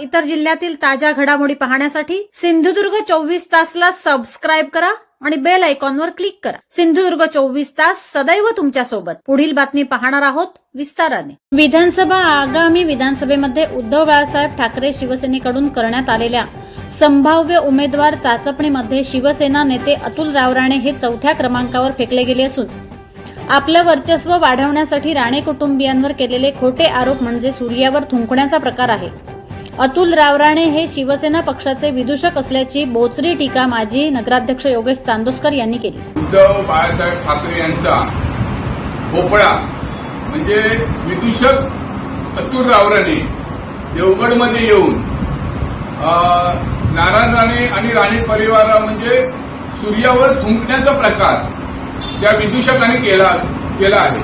इतर जिल्ह्यातील ताज्या घडामोडी पाहण्यासाठी सिंधुदुर्ग चोवीस तासला सबस्क्राईब करा आणि बेल आयकॉनवर क्लिक करा. सिंधुदुर्ग चोवीस तास सदैव तुमच्यासोबत पुढील बातमी पाहणार आहोत विस्ताराने. विधानसभा आगामी विधानसभेमध्ये उद्धव बाळासाहेब ठाकरे शिवसेनेकडून करण्यात आलेल्या संभाव्य उमेदवार चाचपणीमध्ये शिवसेना नेते अतुल रावराणे हे चौथ्या क्रमांकावर फेकले गेले असून आपलं वर्चस्व वाढवण्यासाठी राणे कुटुंबियांवर केलेले खोटे आरोप म्हणजे सूर्यावर थुंकण्याचा प्रकार आहे. अतुल रावराणे हे शिवसेना पक्षाचे विदूषक असल्याची बोचरी टीका माजी नगराध्यक्ष योगेश चांदोसकर यांनी केली. उद्धव बाळासाहेब ठाकरे यांचा भोपळा म्हणजे विदूषक अतुल रावराणे देवगडमध्ये येऊन नारायण राणे आणि राणे परिवारा म्हणजे सूर्यावर थुंकण्याचा प्रकार त्या विदूषकाने केला केला आहे.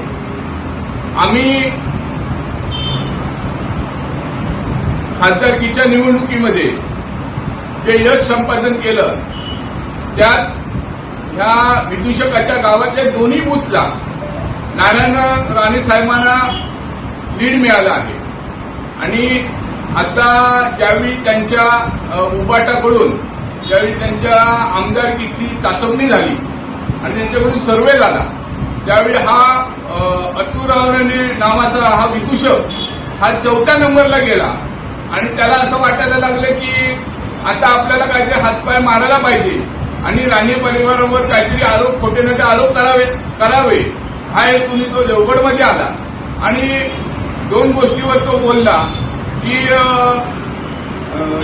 आम्ही खासदारकीच्या निवडणुकीमध्ये जे यश संपादन केलं त्यात ह्या विदूषकाच्या गावातल्या दोन्ही बूथला नारायण राणे साहेबांना लीड मिळाला आहे. आणि आता ज्यावेळी त्यांच्या अ, उबाटाकडून ज्यावेळी त्यांच्या आमदारकीची चाचपणी झाली आणि त्यांच्याकडून सर्वे झाला त्यावेळी हा अतुरावणे नावाचा हा विदूषक हा चौथ्या नंबरला गेला. आणि त्याला असं वाटायला लागलं की आता आपल्याला काहीतरी हातपाय मारायला पाहिजे. आणि राणे परिवारावर काहीतरी आरोप खोटे नाटे आरोप करावे करावे. हा एक तुम्ही तो देवगडमध्ये आला. आणि दोन गोष्टीवर तो बोलला की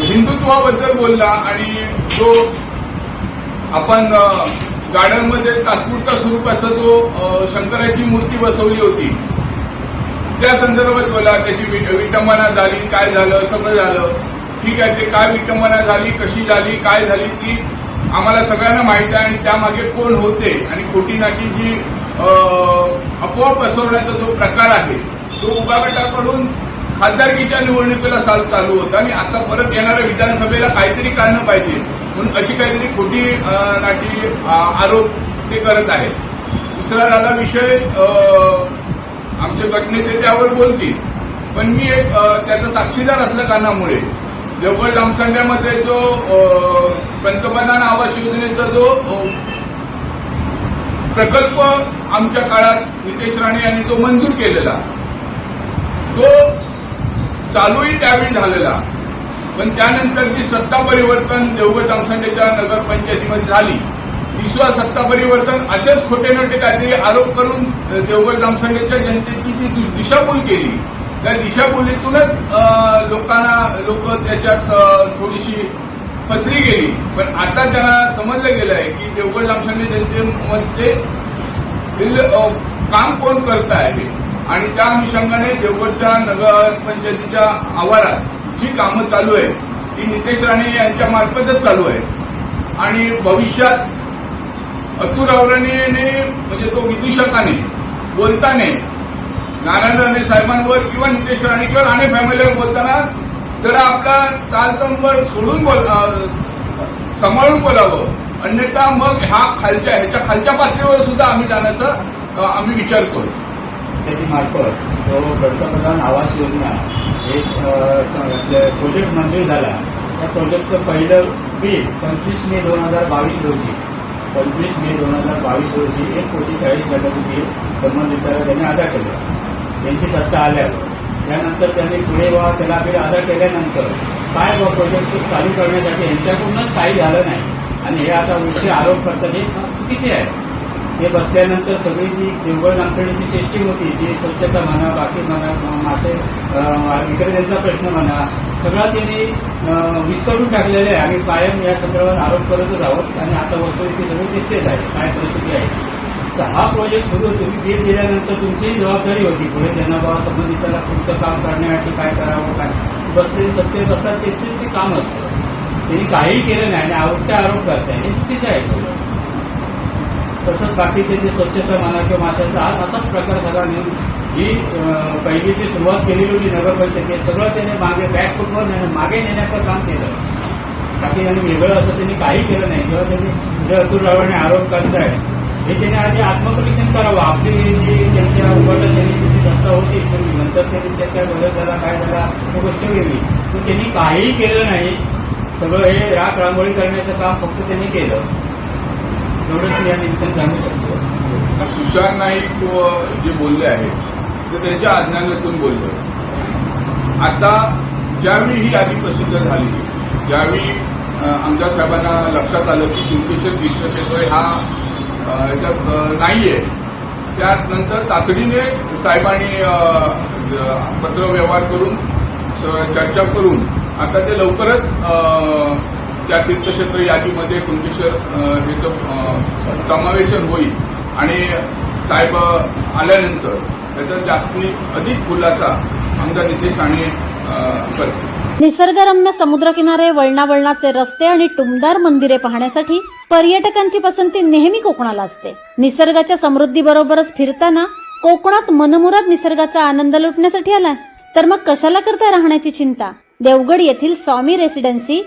हिंदुत्वाबद्दल बोलला आणि जो आपण गार्डनमध्ये तात्पुरत्या स्वरूपाचा जो शंकराची मूर्ती बसवली होती त्या संदर्भात बोला त्याची वि- विटंबना झाली काय झालं सगळं झालं. ठीक आहे ते काय विटंबना झाली कशी झाली काय झाली ती आम्हाला सगळ्यांना माहिती आहे आणि त्यामागे कोण होते आणि खोटी नाटी जी अपोआप अफवा पसरवण्याचा जो प्रकार आहे तो उभा गटाकडून खासदारकीच्या निवडणुकीला साल चालू होता आणि आता परत येणाऱ्या विधानसभेला काहीतरी काढणं पाहिजे. म्हणून अशी काहीतरी खोटी नाटी आरोप ते करत आहेत. दुसरा झाला विषय आमचे गटनेते त्यावर बोलतील. पण मी एक त्याचा साक्षीदार असल्या कारणामुळे देवगड लांबसंड्यामध्ये जो पंतप्रधान आवास योजनेचा जो प्रकल्प आमच्या काळात नितेश राणे यांनी जो मंजूर केलेला तो चालूही त्यावेळी झालेला. पण त्यानंतर जी सत्ता परिवर्तन देवगड जामसंडेच्या नगरपंचायतीमध्ये झाली विश्वास सत्ता परिवर्तन असेच खोटे नोटे काहीतरी आरोप करून देवगड जामसंडेच्या जनतेची जी दिशाभूल केली त्या दिशाभूलीतूनच लोकांना लोक त्याच्यात थोडीशी फसली गेली. पण आता त्यांना समजलं गेलं आहे की देवगड जामसंडे जनतेमध्ये काम कोण करत आहे? आणि त्या अनुषंगाने देवगडच्या नगरपंचायतीच्या आवारात जी कामं चालू आहे ती नितेश राणे यांच्या मार्फतच चालू आहे आणि भविष्यात अतुल रावराणेने म्हणजे तो विदूषकाने बोलताना नारायण राणे साहेबांवर किंवा नितेश राणे किंवा राणे फॅमिलीवर बोलताना जरा आपला तालतंबर सोडून बोल सांभाळून बोलावं. अन्यथा मग ह्या खालच्या ह्याच्या खालच्या पातळीवर सुद्धा आम्ही जाण्याचा आम्ही विचार करू. त्याची मार्फत पंतप्रधान आवास योजना एक प्रोजेक्ट मंजूर झाला. त्या प्रोजेक्टचं पहिलं बिल पंचवीस मे दोन हजार बावीस रोजी. पंचवीस मे दोन हजार बावीस रोजी एक कोटी चाळीस लाखाचं बिल संबंधिताला त्यांनी अदा केलं. त्यांची सत्ता आल्यावर. त्यानंतर त्यांनी पुढे वा त्याला बिल अदा केल्यानंतर काय व प्रोजेक्ट चालू करण्यासाठी यांच्याकडूनच काही झालं नाही. आणि हे आता उलटे आरोप करतात हे चुकीचे आहे? हे बसल्यानंतर सगळी जी देवगड नामखेडीची सिस्टीम होती जी स्वच्छता म्हणा बाकी म्हणा मासे विक्रेत्यांचा प्रश्न म्हणा सगळा त्यांनी अं, टाकलेलं टाकलेला आहे आम्ही कायम या संदर्भात आरोप करतच आहोत आणि आता वस्तुस्थिती सगळी दिसतेच आहे काय परिस्थिती आहे. तर हा प्रोजेक्ट सुरू तुम्ही बिल दिल्यानंतर तुमचीही जबाबदारी होती. पुढे त्यांना बाबा संबंधिताला तुमचं काम करण्यासाठी काय करावं काय? बसलेले सत्तेत असतात त्याचे ते काम असतं. त्यांनी काहीही केलं नाही आणि आवडते आरोप करताय. हे चुकीचं आहे. सगळं तसंच बाकीचे जे स्वच्छता म्हणा किंवा माशांचा हा असाच प्रकार सगळा नेऊन जी पहिली जी सुरुवात केलेली होती नगरपंचायत हे सगळं त्याने मागे बॅकफुटवर नेणं- मागे नेण्याचं काम केलं. बाकी त्यांनी वेगळं असं त्यांनी काही केलं नाही. किंवा त्यांनी जे अतुल रावणे आरोप करतायत हे त्याने आधी आत्मपरीक्षण करावं. आपली जी त्यांच्या उभारला त्यांनी जी संस्था होती पूर्वी नंतर त्यांनी त्यांच्या बदल झाला काय झाला ही गोष्ट वेगळी. पण त्यांनी काहीही केलं नाही. सगळं हे राख रांगोळी करण्याचं काम फक्त त्यांनी केलं. एवढंच या निमित्तानं जाणू शकतो. सुशांत नाईक जे बोलले आहेत ते त्यांच्या अज्ञानातून बोलले. आता ज्यावेळी ही यादी प्रसिद्ध झाली ज्यावेळी आमच्या आमदार साहेबांना लक्षात आलं की कुंकेश्वर तीर्थक्षेत्र हा याच्यात नाही नाहीये त्यानंतर तातडीने साहेबांनी पत्रव्यवहार करून चर्चा करून आता ते लवकरच त्या तीर्थक्षेत्र यादीमध्ये कुणकेश्वर अ, ह्याचं समावेशन होईल. आणि साहेब आल्यानंतर त्याचा जास्ती अधिक खुलासा आमदार नितेश राणे करतील. निसर्गरम्य समुद्रकिनारे वळणावळणाचे रस्ते आणि टुमदार मंदिरे पाहण्यासाठी पर्यटकांची पसंती नेहमी कोकणाला असते. निसर्गाच्या समृद्धीबरोबरच फिरताना कोकणात मनमुराद निसर्गाचा आनंद लुटण्यासाठी आलाय. तर मग कशाला करता राहण्याची चिंता? देवगड येथील Swami residency